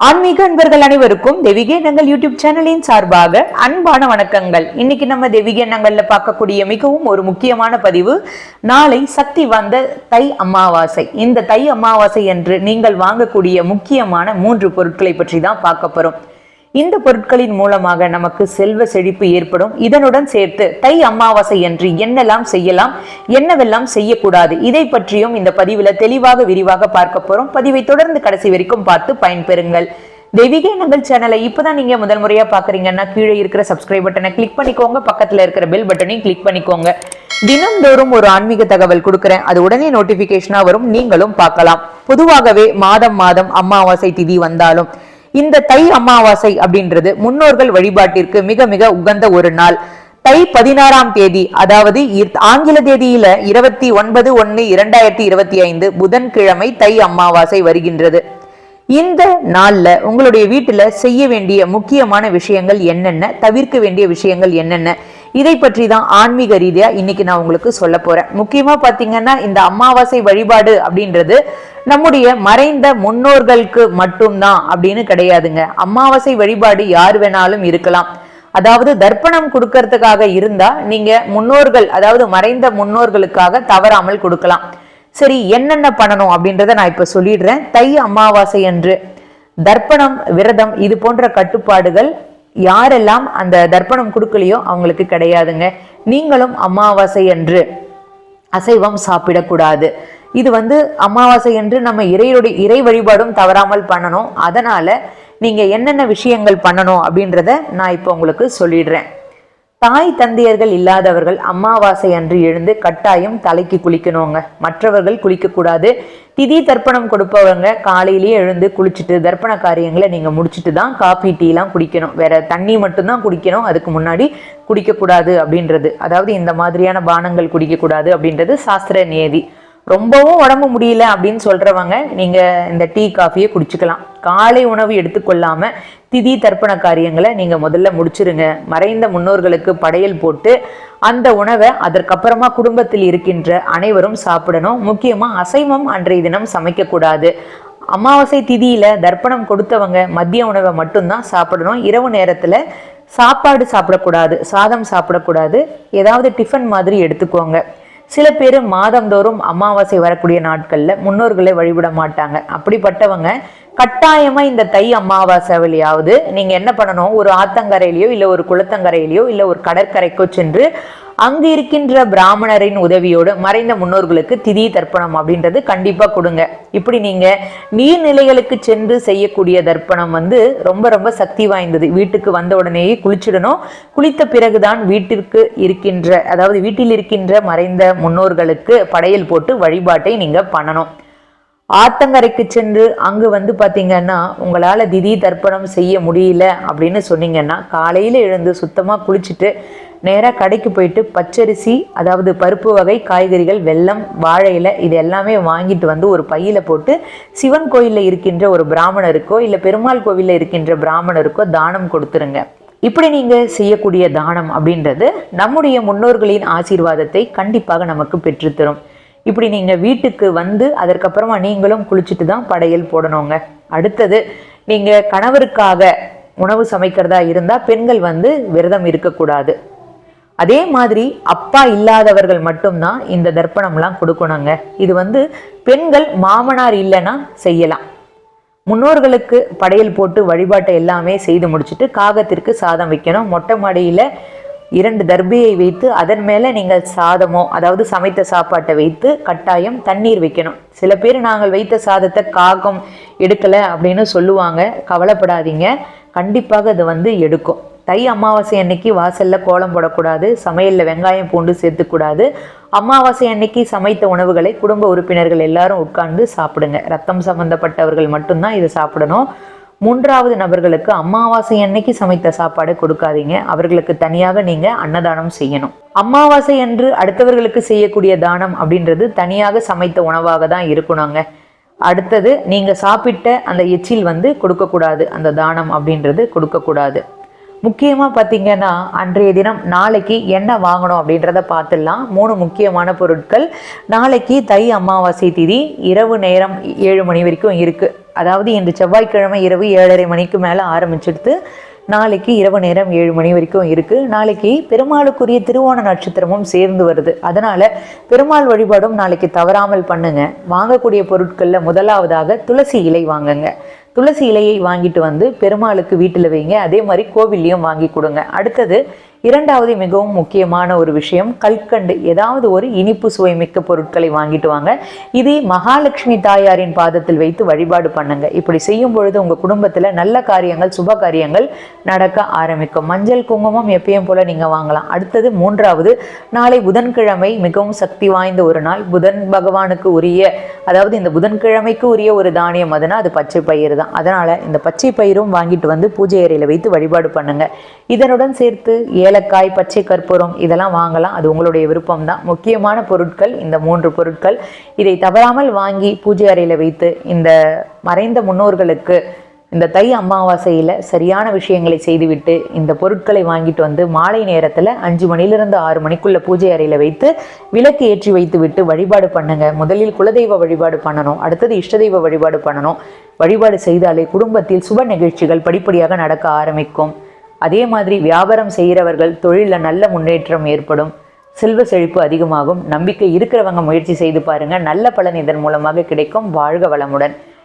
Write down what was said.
ஆன்மீக அன்பர்கள் அனைவருக்கும் தெய்வீக எண்ணங்கள் யூடியூப் சேனலின் சார்பாக அன்பான வணக்கங்கள். இன்னைக்கு நம்ம தெய்வீக எண்ணங்கள்ல பார்க்கக்கூடிய மிகவும் ஒரு முக்கியமான பதிவு நாளை சக்தி வந்த தை அமாவாசை. இந்த தை அமாவாசை என்று நீங்கள் வாங்கக்கூடிய முக்கியமான மூன்று பொருட்களை பற்றி தான் பார்க்க போறோம். இந்த பொருட்களின் மூலமாக நமக்கு செல்வ செழிப்பு ஏற்படும். இதனுடன் சேர்த்து தை அமாவாசை என்று என்னெல்லாம் செய்யலாம் என்னவெல்லாம் செய்யக்கூடாது இதை பற்றியும் இந்த பதிவுல தெளிவாக விரிவாக பார்க்க போறோம். பதிவை தொடர்ந்து கடைசி வரைக்கும் பார்த்து பயன்பெறுங்கள். தெய்வீக எண்ணங்கள் சேனலை இப்பதான் நீங்க முதல் முறையா பாக்குறீங்கன்னா கீழே இருக்கிற சப்ஸ்கிரைப் பட்டனை கிளிக் பண்ணிக்கோங்க. பக்கத்துல இருக்கிற பெல் பட்டனையும் கிளிக் பண்ணிக்கோங்க. தினந்தோறும் ஒரு ஆன்மீக தகவல் கொடுக்குறேன். அது உடனே நோட்டிஃபிகேஷனாக வரும். நீங்களும் பார்க்கலாம். பொதுவாகவே மாதம் மாதம் அமாவாசை திதி வந்தாலும் இந்த தை அமாவாசை அப்படின்றது முன்னோர்கள் வழிபாட்டிற்கு மிக மிக உகந்த ஒரு நாள். தை பதினாறாம் தேதி அதாவது ஆங்கில தேதியில இருபத்தி ஒன்பது ஒன்னு இரண்டாயிரத்தி இருபத்தி ஐந்து புதன்கிழமை தை அமாவாசை வருகின்றது. இந்த நாள்ல உங்களுடைய வீட்டுல செய்ய வேண்டிய முக்கியமான விஷயங்கள் என்னென்ன தவிர்க்க வேண்டிய விஷயங்கள் என்னென்ன இதை பற்றி தான் ஆன்மீக ரீதியா இன்னைக்கு நான் உங்களுக்கு சொல்ல போறேன். முக்கியமா பாத்தீங்கன்னா இந்த அமாவாசை வழிபாடு அப்படின்றது நம்முடைய மறைந்த முன்னோர்களுக்கு மட்டும்தான் அப்படின்னு கிடையாதுங்க. அமாவாசை வழிபாடு யார் வேணாலும் இருக்கலாம். அதாவது தர்ப்பணம் கொடுக்கறதுக்காக இருந்தா நீங்க முன்னோர்கள் அதாவது மறைந்த முன்னோர்களுக்காக தவறாமல் கொடுக்கலாம். சரி என்னென்ன பண்ணணும் அப்படின்றத நான் இப்ப சொல்லிடுறேன். தை அமாவாசை அன்று தர்ப்பணம் விரதம் இது போன்ற கட்டுப்பாடுகள் யாரெல்லாம் அந்த தர்ப்பணம் கொடுக்கலையோ அவங்களுக்கு கிடையாதுங்க. நீங்களும் அமாவாசை அன்று அசைவம் சாப்பிடக்கூடாது. இது வந்து அமாவாசை என்று நம்ம இறையுடைய இறை வழிபாடும் தவறாமல் பண்ணணும். அதனால நீங்க என்னென்ன விஷயங்கள் பண்ணணும் அப்படின்றத நான் இப்போ உங்களுக்கு சொல்லிடுறேன். தாய் தந்தையர்கள் இல்லாதவர்கள் அமாவாசை அன்று எழுந்து கட்டாயம் தலைக்கு குளிக்கணுங்க. மற்றவர்கள் குளிக்கக்கூடாது. திதி தர்ப்பணம் கொடுப்பவங்க காலையிலேயே எழுந்து குளிச்சுட்டு தர்ப்பண காரியங்களை நீங்கள் முடிச்சுட்டு தான் காஃபி டீலாம் குடிக்கணும். வேற தண்ணி மட்டும்தான் குடிக்கணும். அதுக்கு முன்னாடி குடிக்கக்கூடாது அப்படின்றது. அதாவது இந்த மாதிரியான பானங்கள் குடிக்கக்கூடாது அப்படின்றது சாஸ்திர நியதி. ரொம்பவும் உடம்பு முடியல அப்படின்னு சொல்கிறவங்க நீங்கள் இந்த டீ காஃபியை குடிச்சுக்கலாம். காலை உணவு எடுத்துக்கொள்ளாமல் திதி தர்ப்பண காரியங்களை நீங்கள் முதல்ல முடிச்சிருங்க. மறைந்த முன்னோர்களுக்கு படையல் போட்டு அந்த உணவை அதற்கப்புறமா குடும்பத்தில் இருக்கின்ற அனைவரும் சாப்பிடணும். முக்கியமாக அசைவம் அன்றைய தினம் சமைக்கக்கூடாது. அமாவாசை திதியில் தர்ப்பணம் கொடுத்தவங்க மதிய உணவை மட்டும்தான் சாப்பிடணும். இரவு நேரத்தில் சாப்பாடு சாப்பிடக்கூடாது சாதம் சாப்பிடக்கூடாது. ஏதாவது டிஃபன் மாதிரி எடுத்துக்கோங்க. சில பேர் மாதந்தோறும் அமாவாசை வரக்கூடிய நாட்கள்ல முன்னோர்களை வழிபட மாட்டாங்க. அப்படிப்பட்டவங்க கட்டாயமா இந்த தை அமாவாசையிலையாவது நீங்க என்ன பண்ணணும்? ஒரு ஆத்தங்கரையிலையோ இல்ல ஒரு குளத்தங்கரையிலையோ இல்ல ஒரு கடற்கரைக்கோ சென்று அங்கு இருக்கின்ற பிராமணரின் உதவியோடு மறைந்த முன்னோர்களுக்கு திதி தர்ப்பணம் அப்படின்றது கண்டிப்பாக கொடுங்க. இப்படி நீங்கள் நீர்நிலைகளுக்கு சென்று செய்யக்கூடிய தர்ப்பணம் வந்து ரொம்ப ரொம்ப சக்தி வாய்ந்தது. வீட்டுக்கு வந்த உடனேயே குளிச்சிடணும். குளித்த பிறகுதான் வீட்டிற்கு இருக்கின்ற அதாவது வீட்டில் இருக்கின்ற மறைந்த முன்னோர்களுக்கு படையல் போட்டு வழிபாட்டை நீங்கள் பண்ணணும். ஆத்தங்கரைக்கு சென்று அங்கு வந்து பார்த்தீங்கன்னா உங்களால் திதி தர்ப்பணம் செய்ய முடியல அப்படின்னு சொன்னீங்கன்னா காலையில் எழுந்து சுத்தமாக குளிச்சுட்டு நேராக கடைக்கு போயிட்டு பச்சரிசி அதாவது பருப்பு வகை காய்கறிகள் வெல்லம் வாழை இலை இது எல்லாமே வாங்கிட்டு வந்து ஒரு பையில போட்டு சிவன் கோயிலில் இருக்கின்ற ஒரு பிராமணருக்கோ இல்லை பெருமாள் கோவிலில் இருக்கின்ற பிராமணருக்கோ தானம் கொடுத்துருங்க. இப்படி நீங்கள் செய்யக்கூடிய தானம் அப்படின்றது நம்முடைய முன்னோர்களின் ஆசீர்வாதத்தை கண்டிப்பாக நமக்கு பெற்றுத்தரும். இப்படி நீங்கள் வீட்டுக்கு வந்து அதற்கப்புறமா நீங்களும் குளிச்சுட்டு தான் படையல் போடணுங்க. அடுத்தது நீங்கள் கணவருக்காக உணவு சமைக்கிறதா இருந்தால் பெண்கள் வந்து விரதம் இருக்கக்கூடாது. அதே மாதிரி அப்பா இல்லாதவர்கள் மட்டும்தான் இந்த தர்ப்பணம்லாம் கொடுக்கணுங்க. இது வந்து பெண்கள் மாமனார் இல்லைன்னா செய்யலாம். முன்னோர்களுக்கு படையல் போட்டு வழிபாட்டை எல்லாமே செய்து முடிச்சுட்டு காகத்திற்கு சாதம் வைக்கணும். மொட்டை மாடியில் இரண்டு தர்பியை வைத்து அதன் மேலே நீங்கள் சாதமோ அதாவது சமைத்த சாப்பாட்டை வைத்து கட்டாயம் தண்ணீர் வைக்கணும். சில பேர் நாங்கள் வைத்த சாதத்தை காகம் எடுக்கலை அப்படின்னு சொல்லுவாங்க. கவலைப்படாதீங்க. கண்டிப்பாக அது வந்து எடுக்கும். தை அமாவாசை அன்னைக்கு வாசல்ல கோலம் போடக்கூடாது சமையல்ல வெங்காயம் பூண்டு சேர்த்துக்கூடாது. அமாவாசை அன்னைக்கு சமைத்த உணவுகளை குடும்ப உறுப்பினர்கள் எல்லாரும் உட்கார்ந்து சாப்பிடுங்க. ரத்தம் சம்பந்தப்பட்டவர்கள் மட்டும்தான் இதை சாப்பிடணும். மூன்றாவது நபர்களுக்கு அமாவாசை அன்னைக்கு சமைத்த சாப்பாடு கொடுக்காதீங்க. அவர்களுக்கு தனியாக நீங்க அன்னதானம் செய்யணும். அமாவாசை அன்று அடுத்தவர்களுக்கு செய்யக்கூடிய தானம் அப்படின்றது தனியாக சமைத்த உணவாக தான் இருக்கணுங்க அடுத்தது நீங்க சாப்பிட்ட அந்த எச்சில் வந்து கொடுக்கக்கூடாது. அந்த தானம் அப்படின்றது கொடுக்கக்கூடாது. முக்கியமாக பார்த்தீங்கன்னா அன்றைய தினம் நாளைக்கு என்ன வாங்கணும் அப்படின்றத பார்த்துடலாம். மூணு முக்கியமான பொருட்கள். நாளைக்கு தை அமாவாசை திதி இரவு நேரம் ஏழு மணி வரைக்கும் இருக்குது அதாவது இன்று செவ்வாய்க்கிழமை இரவு ஏழரை மணிக்கு மேலே ஆரம்பிச்சிடுத்து நாளைக்கு இரவு நேரம் ஏழு மணி வரைக்கும் இருக்குது நாளைக்கு பெருமாளுக்குரிய திருவோண நட்சத்திரமும் சேர்ந்து வருது. அதனால் பெருமாள் வழிபாடும் நாளைக்கு தவறாமல் பண்ணுங்க. வாங்கக்கூடிய பொருட்களில் முதலாவதாக துளசி இலை வாங்குங்க. துளசி இலையை வாங்கிட்டு வந்து பெருமாளுக்கு வீட்டில் வைங்க. அதே மாதிரி கோவில்லையும் வாங்கி கொடுங்க. அடுத்தது இரண்டாவது மிகவும் முக்கியமான ஒரு விஷயம் கல்கண்டு. ஏதாவது ஒரு இனிப்பு சுவை மிக்க பொருட்களை வாங்கிட்டு வாங்க. இதை மகாலட்சுமி தாயாரின் பாதத்தில் வைத்து வழிபாடு பண்ணுங்க. இப்படி செய்யும் பொழுது உங்கள் குடும்பத்தில் நல்ல காரியங்கள் சுப காரியங்கள் நடக்க ஆரம்பிக்கும். மஞ்சள் குங்குமம் எப்பயும் போல நீங்கள் வாங்கலாம். அடுத்தது மூன்றாவது நாளை புதன்கிழமை மிகவும் சக்தி வாய்ந்த ஒரு நாள். புதன் பகவானுக்கு உரிய அதாவது இந்த புதன்கிழமைக்கு உரிய ஒரு தானியம் அதுனா அது பச்சை பயிர் தான். அதனால இந்த பச்சை பயிரும் வாங்கிட்டு வந்து பூஜை அறையில் வைத்து வழிபாடு பண்ணுங்க. இதனுடன் சேர்த்து ஏலக்காய் பச்சை கற்பூரம் இதெல்லாம் வாங்கலாம். அது உங்களுடைய விருப்பம் தான். முக்கியமான பொருட்கள் இந்த மூன்று பொருட்கள். இதை தவறாமல் வாங்கி பூஜை அறையில வைத்து இந்த மறைந்த முன்னோர்களுக்கு இந்த தை அமாவாசையில் சரியான விஷயங்களை செய்துவிட்டு இந்த பொருட்களை வாங்கிட்டு வந்து மாலை நேரத்தில் அஞ்சு மணிலிருந்து ஆறு மணிக்குள்ளே பூஜை அறையில் வைத்து விளக்கு ஏற்றி வைத்து விட்டு வழிபாடு பண்ணுங்க. முதலில் குலதெய்வ வழிபாடு பண்ணணும். அடுத்தது இஷ்ட தெய்வ வழிபாடு பண்ணணும். வழிபாடு செய்தாலே குடும்பத்தில் சுப நிகழ்ச்சிகள் படிப்படியாக நடக்க ஆரம்பிக்கும். அதே மாதிரி வியாபாரம் செய்கிறவர்கள் தொழிலில் நல்ல முன்னேற்றம் ஏற்படும். செல்வ செழிப்பு அதிகமாகும். நம்பிக்கை இருக்கிறவங்க முயற்சி செய்து பாருங்கள் நல்ல பலன் இதன் மூலமாக கிடைக்கும். வாழ்க வளமுடன்.